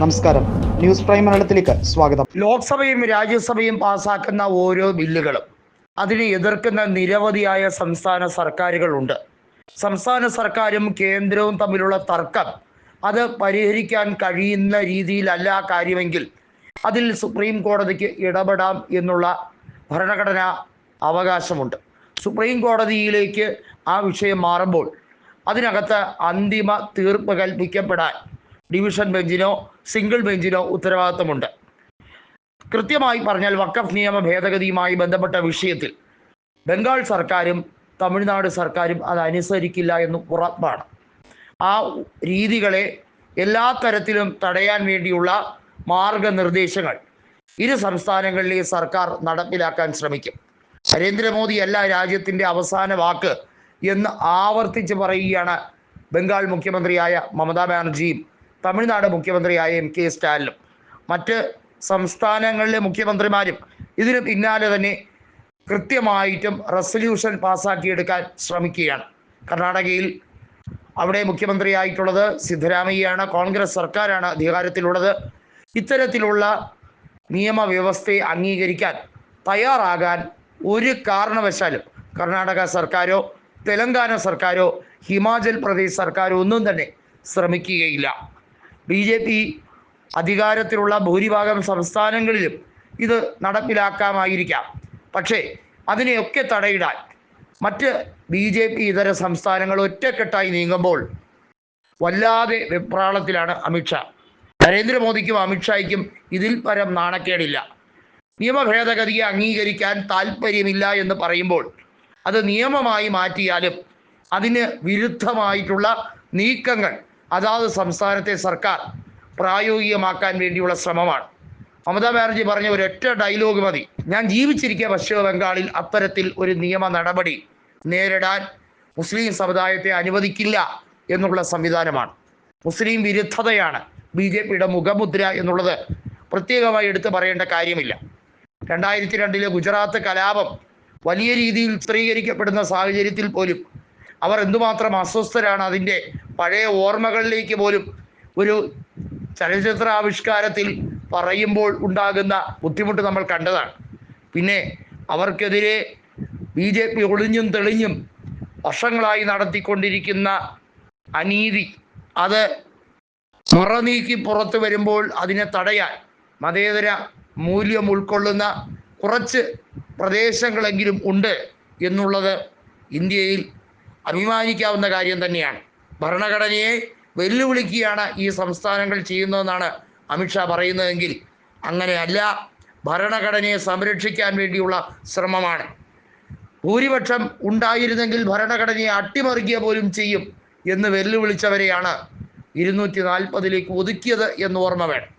നമസ്കാരം. News prime മലയാളത്തിലേക്ക് സ്വാഗതം. ലോക്സഭയും രാജ്യസഭയും പാസാക്കുന്ന ഓരോ ബില്ലുകളും അതിനെ എതിർക്കുന്ന നിരവധിയായ സംസ്ഥാന സർക്കാരുകളുണ്ട്. സംസ്ഥാന സർക്കാരും കേന്ദ്രവും തമ്മിലുള്ള തർക്കം അത് പരിഹരിക്കാൻ കഴിയുന്ന രീതിയിലല്ല കാര്യമെങ്കിൽ അതിൽ സുപ്രീം കോടതിക്ക് ഇടപെടാം എന്നുള്ള ഭരണഘടനാ അവകാശമുണ്ട്. സുപ്രീം കോടതിയിലേക്ക് ആ വിഷയം മാറുമ്പോൾ അതിനകത്ത് അന്തിമ തീർപ്പ് കൽപ്പിക്കപ്പെടാൻ ഡിവിഷൻ ബെഞ്ചിനോ സിംഗിൾ ബെഞ്ചിനോ ഉത്തരവാദിത്തമുണ്ട്. കൃത്യമായി പറഞ്ഞാൽ വക്കഫ് നിയമ ഭേദഗതിയുമായി ബന്ധപ്പെട്ട വിഷയത്തിൽ ബംഗാൾ സർക്കാരും തമിഴ്നാട് സർക്കാരും അത് അനുസരിക്കില്ല എന്ന് ഉറപ്പാണ്. ആ രീതികളെ എല്ലാ തരത്തിലും തടയാൻ വേണ്ടിയുള്ള മാർഗനിർദ്ദേശങ്ങൾ ഇരു സംസ്ഥാനങ്ങളിലെയും സർക്കാർ നടപ്പിലാക്കാൻ ശ്രമിക്കും. നരേന്ദ്രമോദി അല്ല രാജ്യത്തിന്റെ അവസാന വാക്ക് എന്ന് ആവർത്തിച്ച് പറയുകയാണ് ബംഗാൾ മുഖ്യമന്ത്രിയായ മമതാ ബാനർജിയും തമിഴ്നാട് മുഖ്യമന്ത്രിയായ എം കെ സ്റ്റാലിനും മറ്റ് സംസ്ഥാനങ്ങളിലെ മുഖ്യമന്ത്രിമാരും ഇതിന് പിന്നാലെ തന്നെ കൃത്യമായിട്ടും റെസൊല്യൂഷൻ പാസ്സാക്കിയെടുക്കാൻ ശ്രമിക്കുകയാണ്. കർണാടകയിൽ അവിടെ മുഖ്യമന്ത്രിയായിട്ടുള്ളത് സിദ്ധരാമയ്യയാണ് കോൺഗ്രസ് സർക്കാരാണ് അധികാരത്തിലുള്ളത്. ഇത്തരത്തിലുള്ള നിയമവ്യവസ്ഥയെ അംഗീകരിക്കാൻ തയ്യാറാകാൻ ഒരു കാരണവശാലും കർണാടക സർക്കാരോ തെലങ്കാന സർക്കാരോ ഹിമാചൽ പ്രദേശ് സർക്കാരോ ഒന്നും തന്നെ ശ്രമിക്കുകയില്ല. ബി ജെ പി അധികാരത്തിലുള്ള ഭൂരിഭാഗം സംസ്ഥാനങ്ങളിലും ഇത് നടപ്പിലാക്കാമായിരിക്കാം. പക്ഷേ അതിനെയൊക്കെ തടയിടാൻ മറ്റ് ബി ജെ പി ഇതര സംസ്ഥാനങ്ങൾ ഒറ്റക്കെട്ടായി നീങ്ങുമ്പോൾ വല്ലാതെ വെപ്രാളത്തിലാണ് അമിത്ഷാ നരേന്ദ്രമോദിക്കും അമിത്ഷായ്ക്കും ഇതിൽ പരം നാണക്കേടില്ല. നിയമ ഭേദഗതിയെ അംഗീകരിക്കാൻ താല്പര്യമില്ല എന്ന് പറയുമ്പോൾ അത് നിയമമായി മാറ്റിയാലും അതിന് വിരുദ്ധമായിട്ടുള്ള നീക്കങ്ങൾ അതാത് സംസ്ഥാനത്തെ സർക്കാർ പ്രായോഗികമാക്കാൻ വേണ്ടിയുള്ള ശ്രമമാണ്. മമതാ ബാനർജി പറഞ്ഞ ഒരൊറ്റ ഡയലോഗ് മതി. ഞാൻ ജീവിച്ചിരിക്കുക പശ്ചിമ ബംഗാളിൽ അത്തരത്തിൽ ഒരു നിയമ നടപടി നേരിടാൻ മുസ്ലിം സമുദായത്തെ അനുവദിക്കില്ല എന്നുള്ള സംവിധാനമാണ്. മുസ്ലിം വിരുദ്ധതയാണ് ബി ജെ പിയുടെ മുഖമുദ്ര എന്നുള്ളത് പ്രത്യേകമായി എടുത്തു പറയേണ്ട കാര്യമില്ല. രണ്ടായിരത്തി രണ്ടിലെ ഗുജറാത്ത് കലാപം വലിയ രീതിയിൽ ചിത്രീകരിക്കപ്പെടുന്ന സാഹചര്യത്തിൽ പോലും അവർ എന്തുമാത്രം അസ്വസ്ഥരാണ് അതിന്റെ പഴയ ഓർമ്മകളിലേക്ക് പോലും ഒരു ചലച്ചിത്ര ആവിഷ്കാരത്തിൽ പറയുമ്പോൾ ഉണ്ടാകുന്ന ബുദ്ധിമുട്ട് നമ്മൾ കണ്ടതാണ്. പിന്നെ അവർക്കെതിരെ ബി ജെ പി ഒളിഞ്ഞും തെളിഞ്ഞും വർഷങ്ങളായി നടത്തിക്കൊണ്ടിരിക്കുന്ന അനീതി അത് മറനീക്കി പുറത്തു വരുമ്പോൾ അതിനെ തടയാൻ മതേതര മൂല്യം ഉൾക്കൊള്ളുന്ന കുറച്ച് പ്രദേശങ്ങളെങ്കിലും ഉണ്ട് എന്നുള്ളത് ഇന്ത്യയിൽ അഭിമാനിക്കാവുന്ന കാര്യം തന്നെയാണ്. ഭരണഘടനയെ വെല്ലുവിളിക്കുകയാണ് ഈ സംസ്ഥാനങ്ങൾ ചെയ്യുന്നതെന്നാണ് അമിത്ഷാ പറയുന്നതെങ്കിൽ അങ്ങനെയല്ല. ഭരണഘടനയെ സംരക്ഷിക്കാൻ വേണ്ടിയുള്ള ശ്രമമാണ്. ഭൂരിപക്ഷം ഉണ്ടായിരുന്നെങ്കിൽ ഭരണഘടനയെ അട്ടിമറിക്കുക പോലും ചെയ്യും എന്ന് വെല്ലുവിളിച്ചവരെയാണ് ഇരുന്നൂറ്റി നാൽപ്പതിലേക്ക് ഒതുക്കിയത് എന്ന് ഓർമ്മ വേണം.